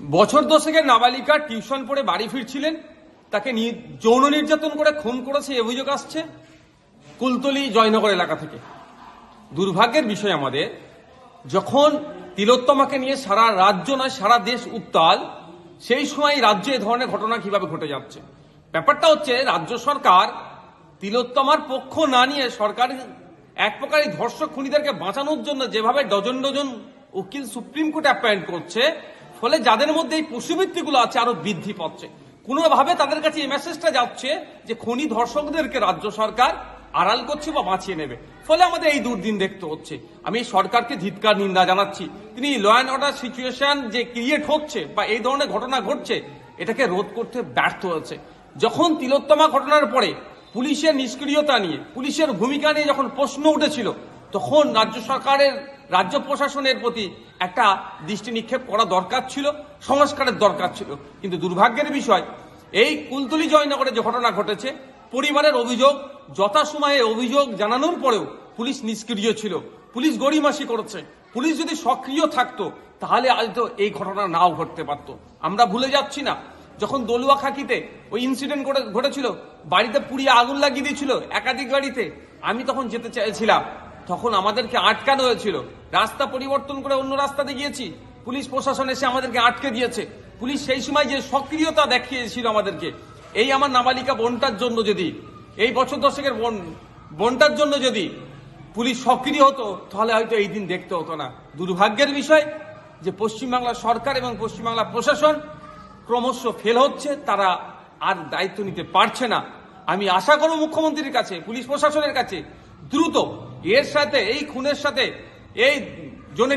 বছর দশেকের নাবালিকা টিউশন পড়ে বাড়ি ফিরছিলেন। তাকে যৌন নির্যাতন করে খুন করেছে অভিযোগ আসছে কুলতলি জয়নগর এলাকা থেকে। দুর্ভাগ্যের বিষয় আমাদের, যখন তিলোত্তমাকে নিয়ে সারা রাজ্য নয়, সারা দেশ উত্তাল, সেই সময় রাজ্যে এ ধরনের ঘটনা কীভাবে ঘটে যাচ্ছে? ব্যাপারটা হচ্ছে, রাজ্য সরকার তিলোত্তমার পক্ষ না নিয়ে সরকার এক প্রকার ধর্ষক খুনিদেরকে বাঁচানোর জন্য যেভাবে ডজন ডজন উকিল সুপ্রিম কোর্টে অ্যাপয়েন্ট করছে ফলে যাদের মধ্যে এই পশুবৃত্তিগুলো আছে আরও বৃদ্ধি পাচ্ছে। কোনোভাবে তাদের কাছে এই মেসেজটা যাচ্ছে যে খনি ধর্ষকদেরকে রাজ্য সরকার আড়াল করছে বা বাঁচিয়ে নেবে। ফলে আমাদের এই দুর্দিন দেখতে হচ্ছে। আমি সরকারকে ধিৎকার, নিন্দা জানাচ্ছি। তিনি ল অ্যান্ড অর্ডার সিচুয়েশন যে ক্রিয়েট হচ্ছে বা এই ধরনের ঘটনা ঘটছে, এটাকে রোধ করতে ব্যর্থ হয়েছে। যখন তিলোত্তমা ঘটনার পরে পুলিশের নিষ্ক্রিয়তা নিয়ে, পুলিশের ভূমিকা নিয়ে যখন প্রশ্ন উঠেছিল তখন রাজ্য সরকারের, রাজ্য প্রশাসনের প্রতি একটা দৃষ্টি নিক্ষেপ করা দরকার ছিল, সংস্কারের দরকার ছিল। কিন্তু দুর্ভাগ্যের বিষয়, এই কুলতলি জয়নগরে যে ঘটনা ঘটেছে, পরিবারের অভিযোগ, যথাসময়ে অভিযোগ জানানোর পরেও পুলিশ নিষ্ক্রিয় ছিল। পুলিশ গড়িমাসি করেছে। পুলিশ যদি সক্রিয় থাকতো, তাহলে হয়তো এই ঘটনা নাও ঘটতে পারতো। আমরা ভুলে যাচ্ছি না, যখন দলুয়া খাকিতে ওই ইনসিডেন্ট ঘটেছিল, বাড়িতে পুড়িয়ে আগুন লাগিয়ে দিয়েছিল একাধিক গাড়িতে, আমি তখন যেতে চাইছিলাম। তখন আমাদেরকে আটকানো হয়েছিল। রাস্তা পরিবর্তন করে অন্য রাস্তাতে গিয়েছি। পুলিশ প্রশাসন এসে আমাদেরকে আটকে দিয়েছে। পুলিশ সেই সময় যে সক্রিয়তা দেখিয়েছিল আমাদেরকে, এই আমার নাবালিকা বোনটার জন্য যদি, এই বছর দশকের বোন, বোনটার জন্য যদি পুলিশ সক্রিয় হতো, তাহলে হয়তো এই দিন দেখতে হতো না। দুর্ভাগ্যের বিষয় যে পশ্চিমবাংলা সরকার এবং পশ্চিমবাংলা প্রশাসন ক্রমশ ফেল হচ্ছে, তারা আর দায়িত্ব নিতে পারছে না। আমি আশা করব মুখ্যমন্ত্রীর কাছে, পুলিশ প্রশাসনের কাছে দ্রুত এর সাথে এই খুনের সাথে এই জন্য